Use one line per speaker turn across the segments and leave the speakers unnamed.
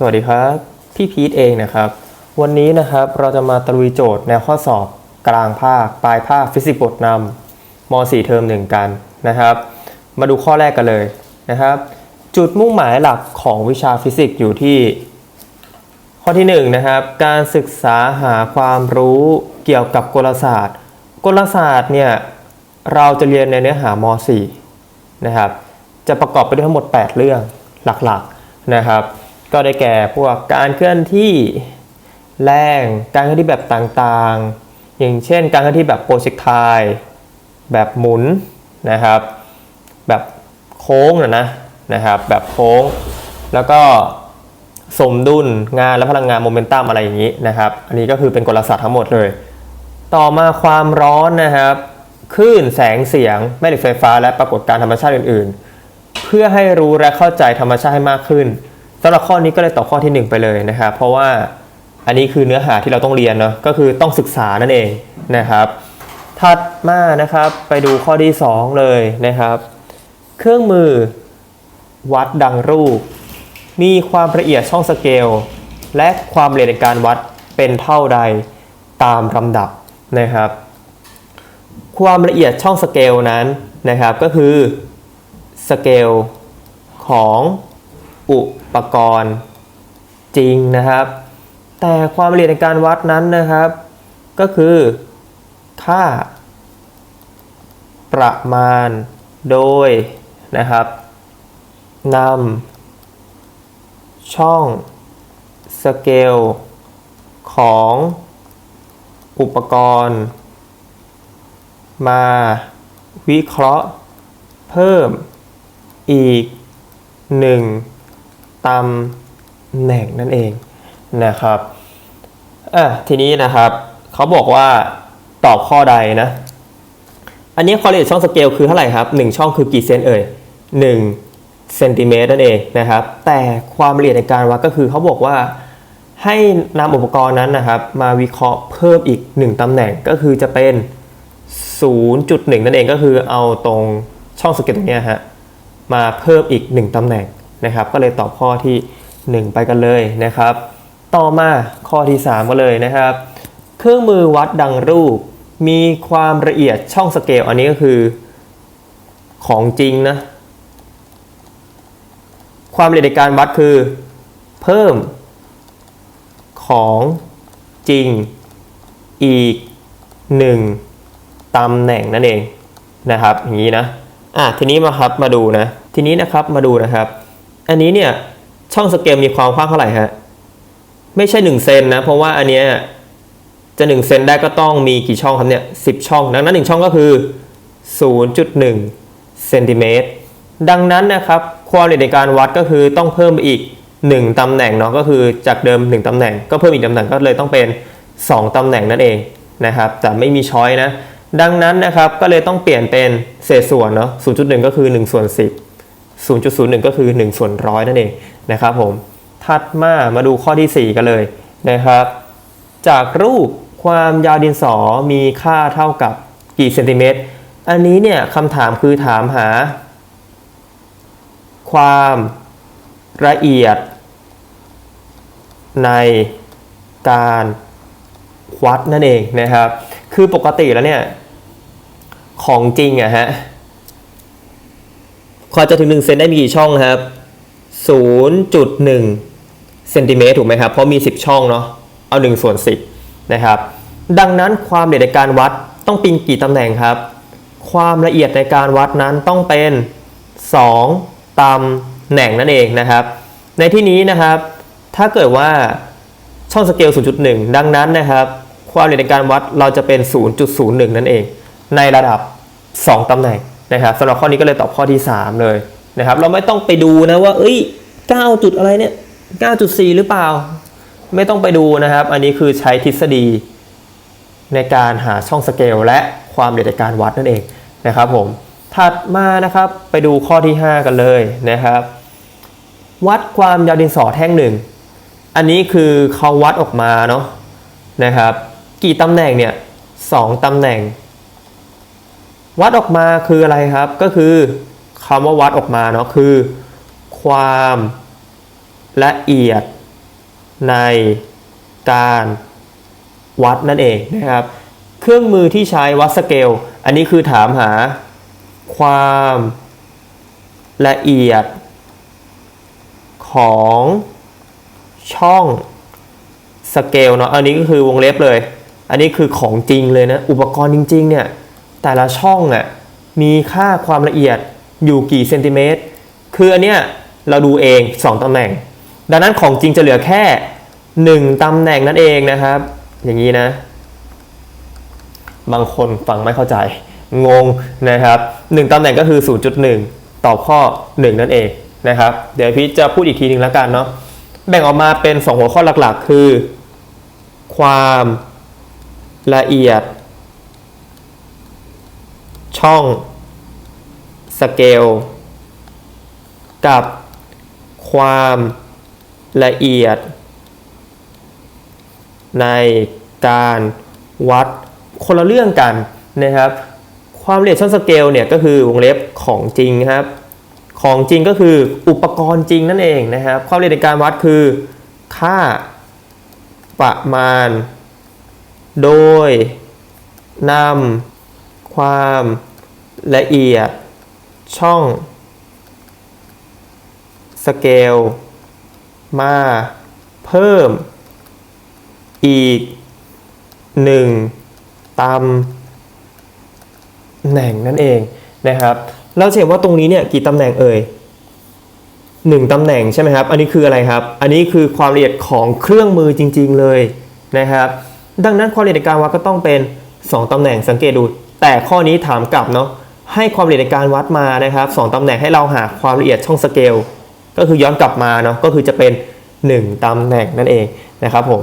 สวัสดีครับ พี่พีทเองนะครับ วันนี้นะครับเราจะมาตะลุยโจทย์แนวข้อสอบ กลางภาค ปลายภาคฟิสิกส์บทนำม .4 เทอมหนึ่งกันนะครับ มาดูข้อแรกกันเลยนะครับ จุดมุ่งหมายหลักของวิชาฟิสิกส์อยู่ที่ ข้อที่1นงนะครับการศึกษาหาความรู้เกี่ยวกับกลศาสตร์ กลศาสตร์เนี่ยเราจะเรียนในเนื้อหาม .4 นะครับจะประกอบไปด้วยทั้งหมด 8 เรื่องหลักๆนะครับ ก็ได้แก่พวกการเคลื่อนที่แรง การเคลื่อนที่แบบต่างๆ อย่างเช่น การเคลื่อนที่แบบโปรเจกไทแบบหมุนนะครับ แบบโค้งนะนะนะครับ แบบโค้ง แล้วก็สมดุลงานและพลังงานโมเมนตัมอะไรอย่างนี้นะครับ อันนี้ก็คือเป็นกลศาสตร์ทั้งหมดเลย ต่อมาความร้อนนะครับคลื่นแสงเสียงแม่เหล็กไฟฟ้าและปรากฏการธรรมชาติอื่น ๆ เพื่อให้รู้และเข้าใจธรรมชาติให้มากขึ้น สำหรับข้อนี้ก็เลยตอบข้อที่ 1 ไปเลยนะครับ เพราะว่าอันนี้คือเนื้อหาที่เราต้องเรียนเนาะก็คือต้องศึกษานั่นเองนะครับ ถัดมานะครับไปดูข้อที่ 2 เลยนะครับ เครื่องมือวัดดังรูป มีความละเอียดช่องสเกล และความละเอียดในการวัดเป็นเท่าใดตามลำดับนะครับ ความละเอียดช่องสเกลนั้นนะครับก็คือสเกลของ อุปกรณ์จริงนะครับ แต่ความละเอียดในการวัดนั้นนะครับ ก็คือ ค่า ประมาณโดยนะครับนำช่องสเกลของอุปกรณ์ มาวิเคราะห์เพิ่มอีกหนึ่ง ตำแหน่งนั่นเองนะครับอะทีนี้นะครับเขาบอกว่าตอบข้อใดนะ อันนี้ความละเอียดช่องสเกลคือเท่าไหร่ครับ 1 ช่องคือกี่เซนเอ่ย1เซนติเมตรนั่นเองนะครับ แต่ความละเอียดในการวัดก็คือเขาบอกว่าให้นำอุปกรณ์นั้นนะครับ มาวิเคราะห์เพิ่มอีก 1ตำแหน่งก็คือจะเป็น 0.1 นั่นเองก็คือเอาตรงช่องสเกลตรงนี้ฮะมาเพิ่มอีก 1ตำแหน่ง นะครับ ก็เลยตอบข้อที่ 1 ไปกันเลยนะครับ ต่อมาข้อที่ 3ก็เลยนะครับ เครื่องมือวัดดังรูป มีความละเอียดช่องสเกล อันนี้ก็คือของจริงนะ ความละเอียดในการวัดคือ เพิ่มของจริงอีก 1ตำแหน่งนั่นเองนะครับอย่างนี้นะอะทีนี้มาครับมาดูนะ ทีนี้นะครับมาดูนะครับ อันนี้เนี่ยช่องสเกลมีความกว้างเท่าไหร่ฮะไม่ใช่1เซนนะเพราะว่าอันเนี้ยจะ1เซนได้ก็ต้องมีกี่ช่องครับเนี่ยสิช่อง ดังนั้น 1 ช่องก็คือ 0.1เซนติเมตรดังนั้นนะครับความละเอียดในการวัดก็คือต้องเพิ่มไปอีก 1ตำแหน่งเนาะก็คือจากเดิม 1ตำแหน่ง ก็เพิ่มอีกตำแหน่งก็เลยต้องเป็น 2ตำแหน่งนั่นเองนะครับแต่ไม่มีช้อยนะดังนั้นนะครับก็เลยต้องเปลี่ยนเป็นเศษส่วนเนาะ0.1 ก็คือ 1 ส่วน 10 0.01 ก็คือ 1 ส่วนร้อยนั่นเองนะครับผมถัดมามาดูข้อที่ 4 กันเลยนะครับ จากรูปความยาวดินสอมีค่าเท่ากับกี่เซนติเมตรอันนี้เนี่ยคำถามคือถามหา ความละเอียด ในการวัดนั่นเองนะครับ คือปกติแล้วเนี่ย ของจริงอะฮะ พอจะถึง1เซนได้มีกี่ช่องครับ 0.1เซนติเมตรถูกไหมครับ เพราะมี 10 ช่องเนาะ เอา1ส่วน10 นะครับ ดังนั้นความละเอียดในการวัดต้องเป็นกี่ตำแหน่งครับ ความละเอียดในการวัดนั้นต้องเป็น 2ตำแหน่งนั่นเองนะครับ ในที่นี้นะครับ ถ้าเกิดว่าช่องสเกล 0.1 ดังนั้นนะครับ ความละเอียดในการวัดเราจะเป็น 0.01 นั่นเอง ในระดับ 2ตำแหน่ง นะครับสำหรับข้อนี้ก็เลยตอบข้อที่ 3 เลยนะครับ เราไม่ต้องไปดูนะว่า เอ้ย 9 จุดอะไรเนี่ย 9.4 หรือเปล่า ไม่ต้องไปดูนะครับ อันนี้คือใช้ทฤษฎี ในการหาช่องสเกลและความละเอียดในการวัดนั่นเองนะครับผมถัดมานะครับไปดูข้อที่ 5 กันเลยนะครับ วัดความยาวดินสอแท่งหนึ่งอันนี้คือเขาวัดออกมาเนาะนะครับ กี่ตำแหน่งเนี่ยสองตำแหน่ง วัดออกมาคืออะไรครับ ก็คือคำว่าวัดออกมาเนาะคือ ความละเอียดในการวัดนั่นเองนะครับ เครื่องมือที่ใช้วัดสเกล อันนี้คือถามหาความละเอียดของช่องสเกลเนาะ อันนี้ก็คือวงเล็บเลย อันนี้คือของจริงเลยนะ อุปกรณ์จริง ๆ เนี่ย แต่ละช่องอะมีค่าความละเอียดอยู่กี่เซนติเมตร คืออันเนี้ยเราดูเอง 2 ตำแหน่ง ดังนั้นของจริงจะเหลือแค่ 1 ตำแหน่งนั่นเองนะครับ อย่างนี้นะ บางคนฟังไม่เข้าใจ งงนะครับ 1 ตำแหน่งก็คือ 0.1 ตอบข้อ 1 นั่นเองนะครับ เดี๋ยวพี่จะพูดอีกทีหนึ่งแล้วกันเนาะ แบ่งออกมาเป็น 2 หัวข้อหลักๆ คือ ความละเอียด ช่องสเกลกับความละเอียด ในการวัดคนละเรื่องกันนะครับ ความละเอียดช่องสเกลเนี่ยก็คือวงเล็บของจริงครับ ของจริงก็คืออุปกรณ์จริงนั่นเองนะครับ ความละเอียดในการวัดคือค่าประมาณ โดยนำความ ละเอียด ช่อง สเกล มา เพิ่ม อีกหนึ่งตำแหน่งนั่นเองนะครับ เราจะเห็นว่าตรงนี้เนี่ยกี่ตำแหน่งเอ่ยหนึ่งตำแหน่งใช่ไหมครับ อันนี้คืออะไรครับ อันนี้คือความละเอียดของเครื่องมือจริง ๆ เลยนะครับ ดังนั้นความละเอียดการวัดก็ต้องเป็น 2ตำแหน่งสังเกตดู แต่ข้อนี้ถามกลับเนาะ ให้ความละเอียดในการวัดมานะครับสองตำแหน่งให้เราหาความละเอียดช่องสเกลก็คือย้อนกลับมาเนาะก็คือจะเป็น 1ตำแหน่งนั่นเองนะครับผม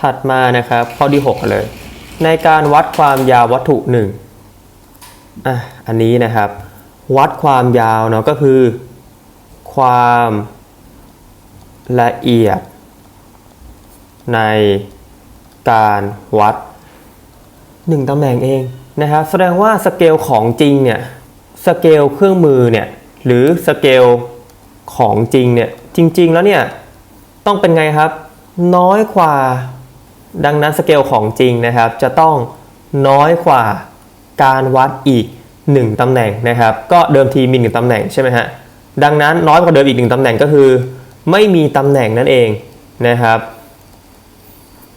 ถัดมานะครับข้อที่6กันเลย ในการวัดความยาววัตถุ1อะอันนี้นะครับ วัดความยาวเนาะก็คือ ความละเอียด ในการวัด 1ตำแหน่งเอง นะครับแสดงว่าสเกลของจริงเนี่ยสเกลเครื่องมือเนี่ยหรือสเกลของจริงเนี่ยจริง ๆ แล้วเนี่ยต้องเป็นไงครับ น้อยกว่า ดังนั้นสเกลของจริงนะครับ จะต้องน้อยกว่าการวัดอีก 1ตำแหน่งนะครับ ก็เดิมทีมี 1ตำแหน่งใช่ไหมฮะดังนั้นน้อยกว่าเดิมอีก 1ตำแหน่งก็คือ ไม่มีตำแหน่งนั่นเองนะครับ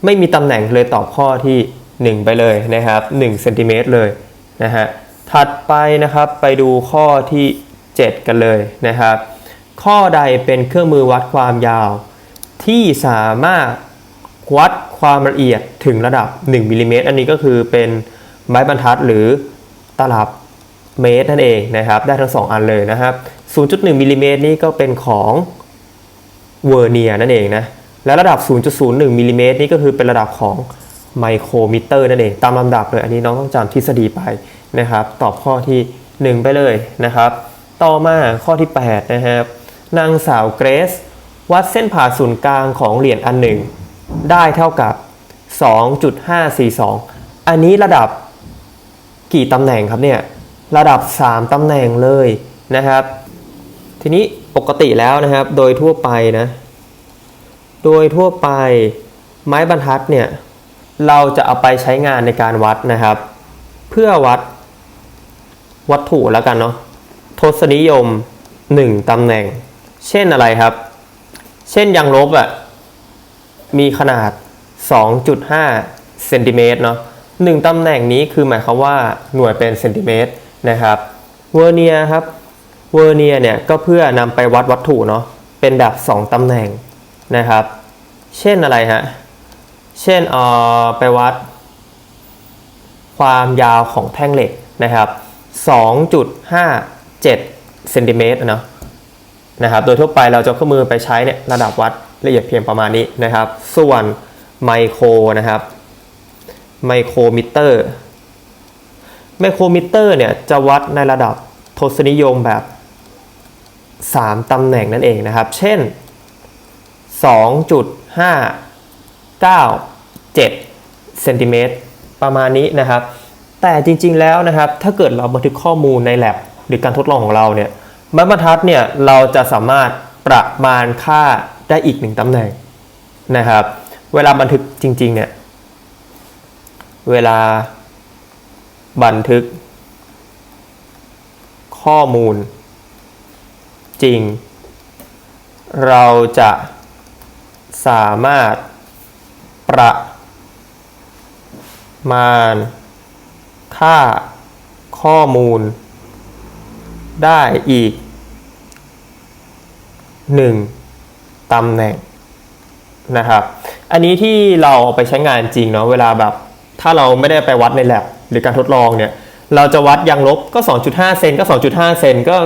ไม่มีตำแหน่งเลยตอบข้อที่ 1 ไปเลยนะครับ1เซนติเมตรเลยนะฮะถัดไปนะครับไปดูข้อที่ 7 กันเลยนะครับ ข้อใดเป็นเครื่องมือวัดความยาว ที่สามารถวัดความละเอียดถึงระดับ 1มิลลิเมตรอันนี้ก็คือเป็นไม้บรรทัดหรือตลับเมตรนั่นเองนะครับ ได้ทั้ง 2 อันเลยนะครับ 0.1มิลลิเมตรนี่ก็เป็นของเวอร์เนียนั่นเองนะ และระดับ 0.01มิลลิเมตรนี่ก็คือเป็นระดับของ ไมโครมิเตอร์นั่นเองตามลำดับเลยอันนี้น้องต้องจำทฤษฎีไปนะครับ ตอบข้อที่ 1 ไปเลยนะครับ ต่อมาข้อที่ 8 นะครับนางสาวเกรซวัดเส้นผ่าศูนย์กลางของเหรียญอันหนึ่ง ได้เท่ากับ 2.542 อันนี้ระดับกี่ตำแหน่งครับเนี่ยระดับ 3ตำแหน่งเลยนะครับ ทีนี้ปกติแล้วนะครับโดยทั่วไปนะ โดยทั่วไปไม้บรรทัดเนี่ย เราจะเอาไปใช้งานในการวัดนะครับ เพื่อวัดวัตถุแล้วกันเนาะทศนิยม 1 ตำแหน่ง เช่นอะไรครับ เช่นยางลบอะ่ะมีขนาด 2.5 เซนติเมตรเนาะหนึ่งตำแหน่งนี้คือหมายความว่าหน่วยเป็นเซนติเมตรนะครับเวอร์เนียครับเวอร์เนียเนี่ยก็เพื่อนำไปวัดวัตถุเนาะเป็นแบบ 2 ตำแหน่งนะครับ เช่นอะไรฮะ เช่นเออไปวัด ความยาวของแท่งเหล็กนะครับ 2.57เซนติเมตรนะนะครับโดยทั่วไปเราจะเอาเครื่องมือไปใช้เนี่ยระดับวัดละเอียดเพียงประมาณนี้นะครับ ส่วนไมโครนะครับไมโครมิเตอร์ไมโครมิเตอร์เนี่ยจะวัดในระดับทศนิยมแบบ 3ตำแหน่งนั่นเองนะครับ เช่น 9.7เซนติเมตรประมาณนี้นะครับ แต่จริงๆแล้วนะครับ ถ้าเกิดเราบันทึกข้อมูลใน lab หรือการทดลองของเราเนี่ยไม้บรรทัดเนี่ยเราจะสามารถประมาณค่าได้อีกหนึ่งตำแหน่งนะครับ เวลาบันทึกจริงๆเนี่ยเวลาบันทึก ข้อมูล จริง เราจะสามารถ ประมาณ ค่า ข้อมูล ได้อีกหนึ่งตำแหน่งนะครับ อันนี้ที่เราเอาไปใช้งานจริงเนาะเวลาแบบ ถ้าเราไม่ได้ไปวัดในแลบหรือการทดลองเนี่ย เราจะวัดยางลบก็ 2.5 เซนก็ 2.5 เซนก็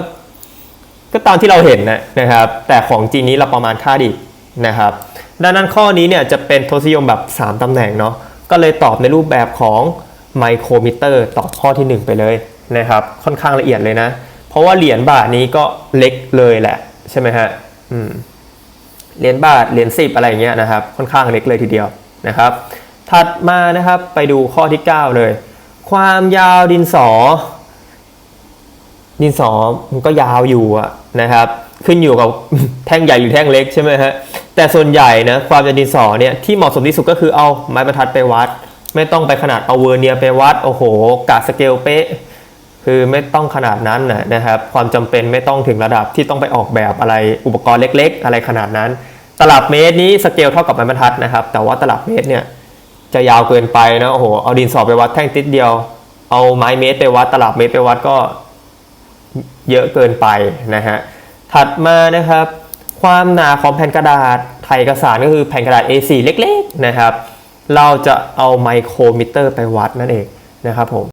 ก็ตามที่เราเห็นนะนะครับ แต่ของจริงนี้เราประมาณค่าดิบนะครับ ดังนั้นข้อนี้เนี่ยจะเป็นทศนิยมแบบ 3 ตำแหน่งเนาะก็เลยตอบในรูปแบบของไมโครมิเตอร์ตอบข้อทีหนึ่1 ไปเลยนะครับ ค่อนข้างละเอียดเลยนะ เพราะว่าเหรียญบาทนี้ก็เล็กเลยแหละ ใช่ไหมฮะอืมเหรียญบาทเหรียญสิบอะไรอย่างเงี้ยนะครับ ค่อนข้างเล็กเลยทีเดียวนะครับ ถัดมานะครับไปดูข้อที่ 9 เลย ความยาวดินสอ ดินสอมันก็ยาวอยู่อะ นะครับ ขึ้นอยู่กับแท่งใหญ่หรือแท่งเล็กใช่ไหมฮะแต่ส่วนใหญ่นะความยาวดินสอเนี่ยที่เหมาะสมที่สุดก็คือเอาไม้บรรทัดไปวัด ไม่ต้องไปขนาดเอาเวอร์เนียไปวัดโอ้โหกะสเกลเป๊ะคือไม่ต้องขนาดนั้นนะนะครับ ความจำเป็นไม่ต้องถึงระดับที่ต้องไปออกแบบอะไรอุปกรณ์เล็ก ๆ อะไรขนาดนั้น ตลับเมตรนี้สเกลเท่ากับไม้บรรทัดนะครับ แต่ว่าตลับเมตรเนี่ยจะยาวเกินไปนะโอ้โหเอาดินสอไปวัดแท่งติดเดียว เอาไม้เมตรไปวัดตลับเมตรไปวัดก็ เยอะเกินไปนะฮะถัดมานะครับความหนาของแผ่นกระดาษไทยเอกสารก็คือแผ่นกระดาษ A4 เล็กๆนะครับ เราจะเอาไมโครมิเตอร์ไปวัดนั่นเองนะครับผม